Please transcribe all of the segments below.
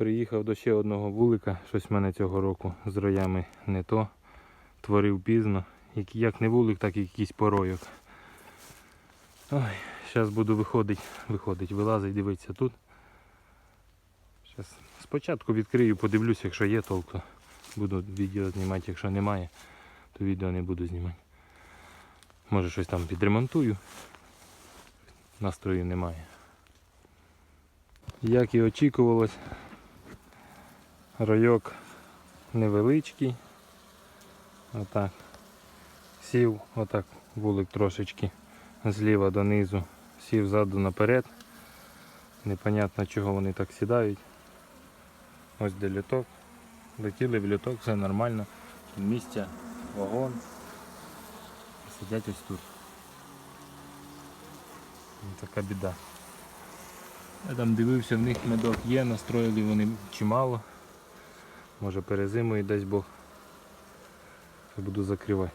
Приїхав до ще одного вулика, щось в мене цього року з роями не то. Творив пізно. Як, не вулик, так і якийсь поройок. Ой, зараз буду виходити, виходить, вилазить, дивитися тут. Зараз спочатку відкрию, подивлюсь, якщо є толк, то буду відео знімати, якщо немає, то відео не буду знімати. Може щось там підремонтую. Настрою немає. Як і очікувалось, райок невеличкий. Отак. Сів, отак вулик трошечки зліва донизу, сів ззаду наперед. Непонятно чого вони так сідають. Ось де люток. Летіли в люток, все нормально. Місця, вагон. Сидять ось тут. Ну, Така біда. Я там дивився, в них медок є, настроїли вони чимало. Може перезимують, дасть Бог. Буду закривати.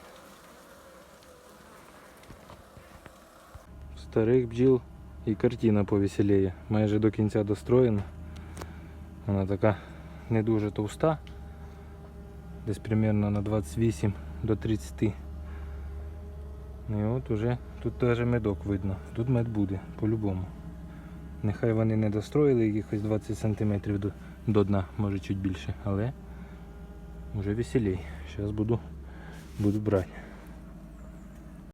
Старих бджіл і картина повеселіє. Майже до кінця достроєна. Вона така не дуже товста. Десь примерно на 28 до 30. Ну І от уже тут теж медок видно. Тут мед буде по-любому. Нехай вони не достроїли якихось 20 см до, до дна, може чуть більше, але вже веселій. Зараз буду, буду брати.